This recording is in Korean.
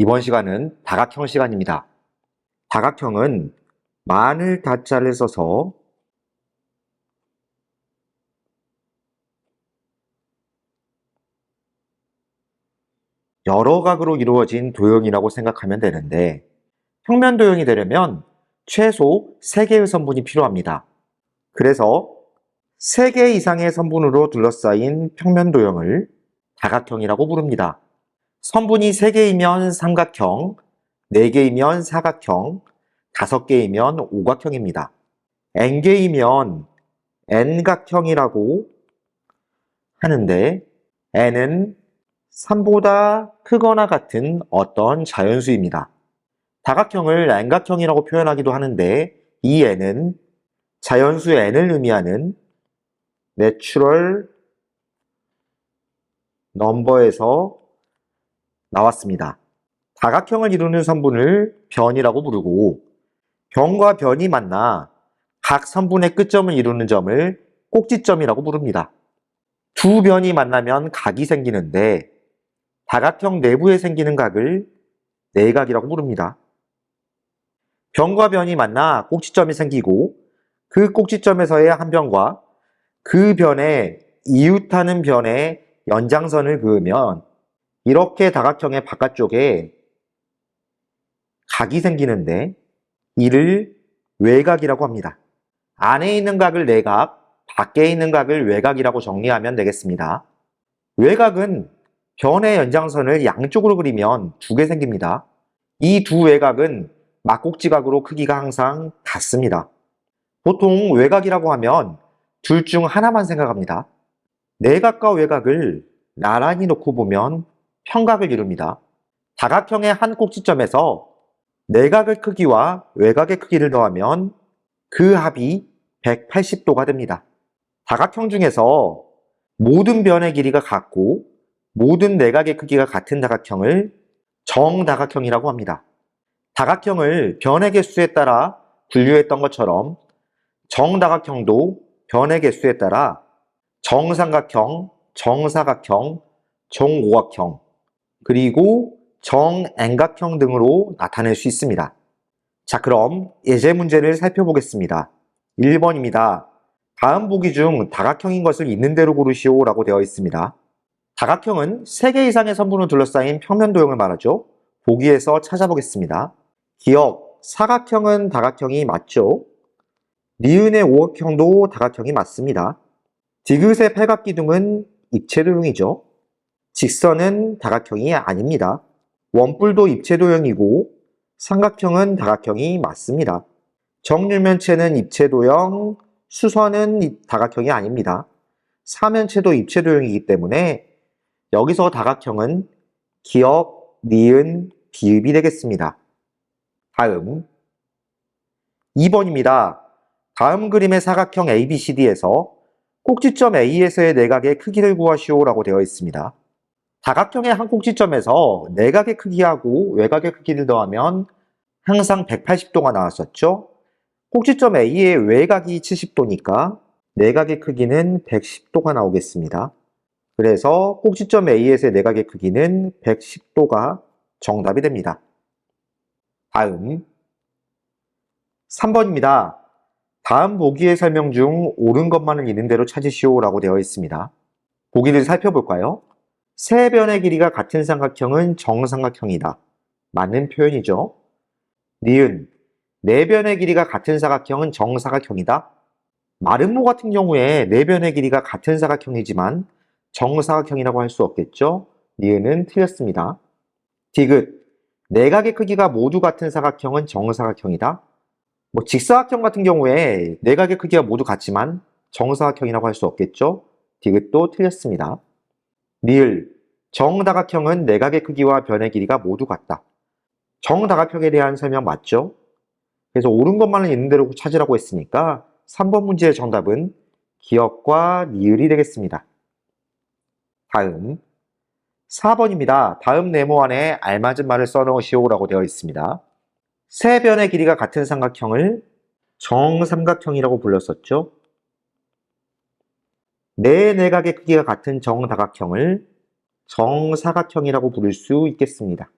이번 시간은 다각형 시간입니다. 다각형은 마늘 다자를 써서 여러 각으로 이루어진 도형이라고 생각하면 되는데 평면 도형이 되려면 최소 3개의 선분이 필요합니다. 그래서 3개 이상의 선분으로 둘러싸인 평면 도형을 다각형이라고 부릅니다. 선분이 3개이면 삼각형, 4개이면 사각형, 5개이면 오각형입니다. n개이면 n각형이라고 하는데 n은 3보다 크거나 같은 어떤 자연수입니다. 다각형을 n각형이라고 표현하기도 하는데 이 n은 자연수 n을 의미하는 내추럴 넘버에서 나왔습니다. 다각형을 이루는 선분을 변이라고 부르고 변과 변이 만나 각 선분의 끝점을 이루는 점을 꼭지점이라고 부릅니다. 두 변이 만나면 각이 생기는데 다각형 내부에 생기는 각을 내각이라고 부릅니다. 변과 변이 만나 꼭지점이 생기고 그 꼭지점에서의 한 변과 그 변에 이웃하는 변의 연장선을 그으면 이렇게 다각형의 바깥쪽에 각이 생기는데 이를 외각이라고 합니다. 안에 있는 각을 내각, 밖에 있는 각을 외각이라고 정리하면 되겠습니다. 외각은 변의 연장선을 양쪽으로 그리면 두 개 생깁니다. 이 두 외각은 막곡지각으로 크기가 항상 같습니다. 보통 외각이라고 하면 둘 중 하나만 생각합니다. 내각과 외각을 나란히 놓고 보면 평각을 이룹니다. 다각형의 한 꼭지점에서 내각의 크기와 외각의 크기를 더하면 그 합이 180도가 됩니다. 다각형 중에서 모든 변의 길이가 같고 모든 내각의 크기가 같은 다각형을 정다각형이라고 합니다. 다각형을 변의 개수에 따라 분류했던 것처럼 정다각형도 변의 개수에 따라 정삼각형, 정사각형, 정오각형, 그리고 정N각형 등으로 나타낼 수 있습니다. 자, 그럼 예제 문제를 살펴보겠습니다. 1번입니다. 다음 보기 중 다각형인 것을 있는 대로 고르시오 라고 되어 있습니다. 다각형은 3개 이상의 선분으로 둘러싸인 평면 도형을 말하죠. 보기에서 찾아보겠습니다. 기억, 사각형은 다각형이 맞죠? 니은의 오각형도 다각형이 맞습니다. 디귿의 팔각기둥은 입체 도형이죠. 직선은 다각형이 아닙니다. 원뿔도 입체도형이고 삼각형은 다각형이 맞습니다. 정육면체는 입체도형, 수선은 다각형이 아닙니다. 사면체도 입체도형이기 때문에 여기서 다각형은 기억, 니은, 비읍이 되겠습니다. 다음 2번입니다. 다음 그림의 사각형 ABCD에서 꼭지점 A에서의 내각의 크기를 구하시오 라고 되어 있습니다. 다각형의 한 꼭지점에서 내각의 크기하고 외곽의 크기를 더하면 항상 180도가 나왔었죠. 꼭지점 A의 외곽이 70도니까 내각의 크기는 110도가 나오겠습니다. 그래서 꼭지점 A에서의 내각의 크기는 110도가 정답이 됩니다. 다음 3번입니다. 다음 보기의 설명 중 옳은 것만을 있는 대로 찾으시오 라고 되어 있습니다. 보기를 살펴볼까요? 세 변의 길이가 같은 삼각형은 정삼각형이다. 맞는 표현이죠. 니은, 네 변의 길이가 같은 사각형은 정사각형이다. 마름모 같은 경우에 네 변의 길이가 같은 사각형이지만 정사각형이라고 할 수 없겠죠. 니은은 틀렸습니다. 디귿, 내각의 크기가 모두 같은 사각형은 정사각형이다. 뭐 직사각형 같은 경우에 내각의 크기가 모두 같지만 정사각형이라고 할 수 없겠죠. 디귿도 틀렸습니다. 리을, 정다각형은 내각의 크기와 변의 길이가 모두 같다. 정다각형에 대한 설명 맞죠? 그래서 옳은 것만은 있는 대로 찾으라고 했으니까 3번 문제의 정답은 기억과 니을이 되겠습니다. 다음 4번입니다. 다음 네모 안에 알맞은 말을 써넣으시오라고 되어 있습니다. 세 변의 길이가 같은 삼각형을 정삼각형이라고 불렀었죠. 네 내각의 크기가 같은 정다각형을 정사각형이라고 부를 수 있겠습니다.